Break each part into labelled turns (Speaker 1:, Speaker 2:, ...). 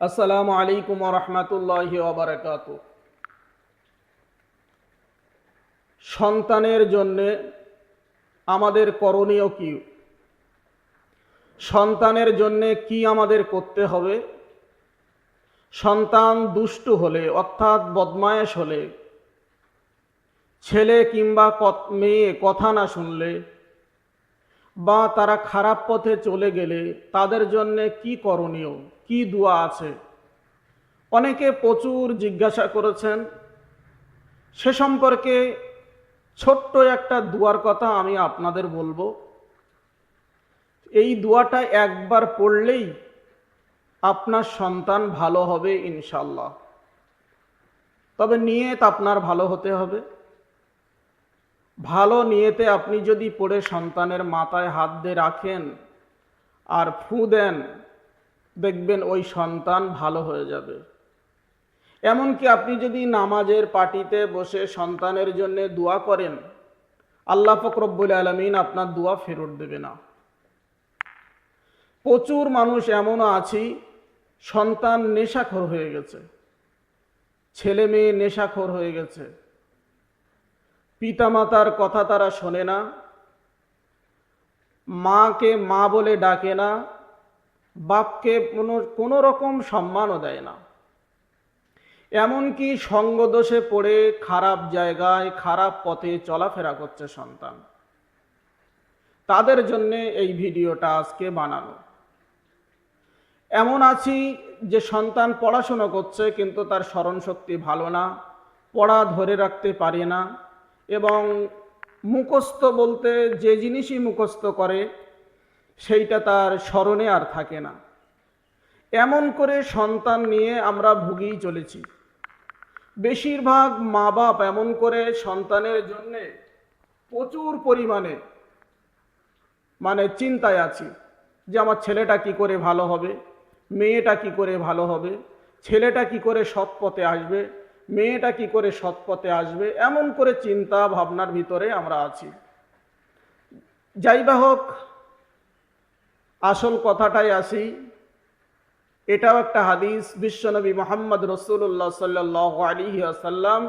Speaker 1: আসসালামু আলাইকুম রহমতুল্লাহ ওবরাকাত সন্তানের জন্যে আমাদের করণীয় কি? সন্তানের জন্যে কি আমাদের করতে হবে? সন্তান দুষ্টু হলে, অর্থাৎ বদমায়েশ হলে, ছেলে কিংবা মেয়ে কথা না শুনলে বা তারা খারাপ পথে চলে গেলে তাদের জন্য কি করণীয়? কি দোয়া আছে? অনেকে প্রচুর জিজ্ঞাসা করেছেন। সে সম্পর্কে ছোট্ট একটা দুয়ার কথা আমি আপনাদের বলব। এই দুয়াটা একবার পড়লেই আপনার সন্তান ভালো হবে ইনশাল্লাহ তবে নিয়ত আপনার ভালো হতে হবে। ভালো নিয়েতে আপনি যদি পড়ে সন্তানের মাথায় হাত দিয়ে রাখেন আর ফু দেন, দেখবেন ওই সন্তান ভালো হয়ে যাবে। এমনকি আপনি যদি নামাজের পার্টিতে বসে সন্তানের জন্য দোয়া করেন, আল্লাহ ফকরব্বুল আলমিন আপনার দোয়া ফেরত দেবে না। প্রচুর মানুষ এমনও আছি, সন্তান নেশাখোর হয়ে গেছে। ছেলে মেয়ে নেশাখোর হয়ে গেছে। পিতামাতার কথা তারা শোনে না। মাকে মা বলে ডাকে না। বাপকে কোনো কোনো রকম সম্মানও দেয় না। এমনকি সঙ্গদোষে পড়ে খারাপ জায়গায়, খারাপ পথে চলাফেরা করছে সন্তান। তাদের জন্যে এই ভিডিওটা আজকে বানানো। এমন আছি যে সন্তান পড়াশোনা করছে, কিন্তু তার স্মরণ শক্তি ভালো না, পড়া ধরে রাখতে পারে না। এবং মুখস্থ বলতে যে জিনিসই মুখস্থ করে, সেইটা তার স্মরণে আর থাকে না। এমন করে সন্তান নিয়ে আমরা ভুগেই চলেছি। বেশিরভাগ মা বাপ এমন করে সন্তানের জন্যে প্রচুর পরিমাণে মানে চিন্তায় আছি যে আমার ছেলেটা কি করে ভালো হবে, মেয়েটা কি করে ভালো হবে, ছেলেটা কি করে সৎ পথে আসবে মেয়েটা কি করে সৎ পথে আসবে? এমন করে চিন্তা ভাবনার ভিতরে আমরা আছি। যাই বা হোক, আসল কথাটাই আসি। এটাও একটা হাদিস, বিশ্বনবী মোহাম্মদ রসুল্লাহ সাল্লাহ আলী আসাল্লাম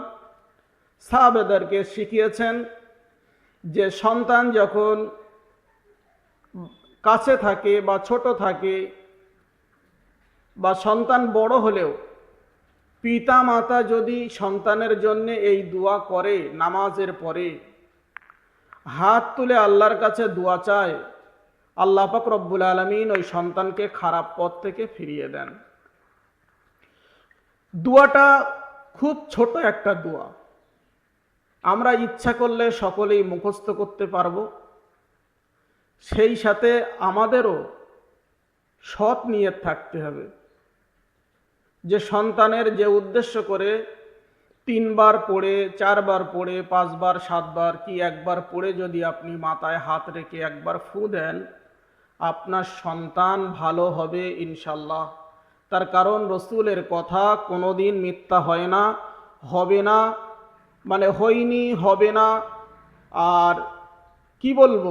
Speaker 1: সাহাবেদেরকে শিখিয়েছেন যে সন্তান যখন কাছে থাকে বা ছোট থাকে বা সন্তান বড় হলেও পিতা মাতা যদি সন্তানের জন্য এই দোয়া করে নামাজের পরে, হাত তুলে আল্লাহর কাছে দোয়া চায়, আল্লাহ পাক রব্বুল আলমিন ওই সন্তানকে খারাপ পথ থেকে ফিরিয়ে দেন। দোয়াটা খুব ছোট একটা দোয়া। আমরা ইচ্ছা করলে সকলেই মুখস্থ করতে পারব। সেই সাথে আমাদেরও সৎ নিয়ত থাকতে হবে। যে সন্তানের যে উদ্দেশ্য করে তিনবার পড়ে, চারবার পড়ে, পাঁচবার, সাতবার, কি একবার পড়ে যদি আপনি মাথায় হাত রেখে একবার ফু দেন, আপনার সন্তান ভালো হবে ইনশাল্লাহ। তার কারণ রসুলের কথা কোনোদিন মিথ্যা হয় না, হবে না মানে হয়নি, হবে না। আর কি বলব?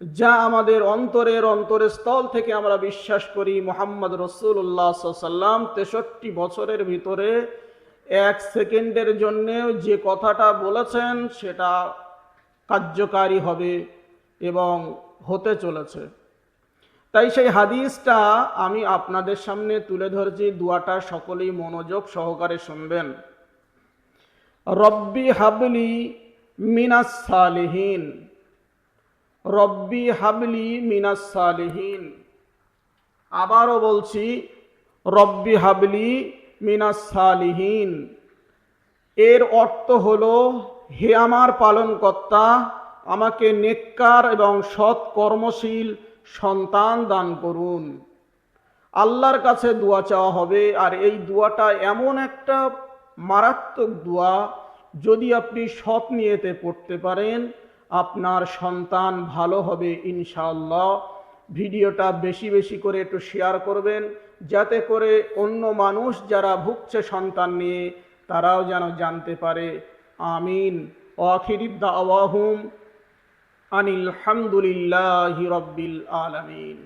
Speaker 1: যা আমাদের অন্তরের অন্তরের স্থল থেকে আমরা বিশ্বাস করি মোহাম্মদ রসুল্লাহ সাল্লাম তেষট্টি বছরের ভিতরে এক সেকেন্ডের জন্যেও যে কথাটা বলেছেন সেটা কার্যকারী হবে এবং হতে চলেছে। তাই সেই হাদিসটা আমি আপনাদের সামনে তুলে ধরছি, দুয়াটা সকলেই মনোযোগ সহকারে শুনবেন। রব্বি হাবলি মিনাস রব্বি হাবলি মিনাস সালিহীন। আবারও বলছি, রব্বি হাবলি মিনাস সালিহীন। এর অর্থ হলো, হে আমার পালনকর্তা, আমাকে নেককার এবং সৎ কর্মশীল সন্তান দান করুন। আল্লাহর কাছে দোয়া চাওয়া হবে, আর এই দোয়াটা এমন একটা মারাত্মক দোয়া, যদি আপনি সৎ নিয়েতে পড়তে পারেন আপনার সন্তান ভালো হবে ইনশাআল্লাহ। ভিডিওটা বেশি বেশি করে একটু শেয়ার করবেন, যাতে করে অন্য মানুষ যারা ভুগছে সন্তান নিয়ে, তারাও যেন জানতে পারে। আমিন। অখিরিদ্দা আওয়াহুম আনিল হামদুলিল্লাহ রব্বিল আলামিন।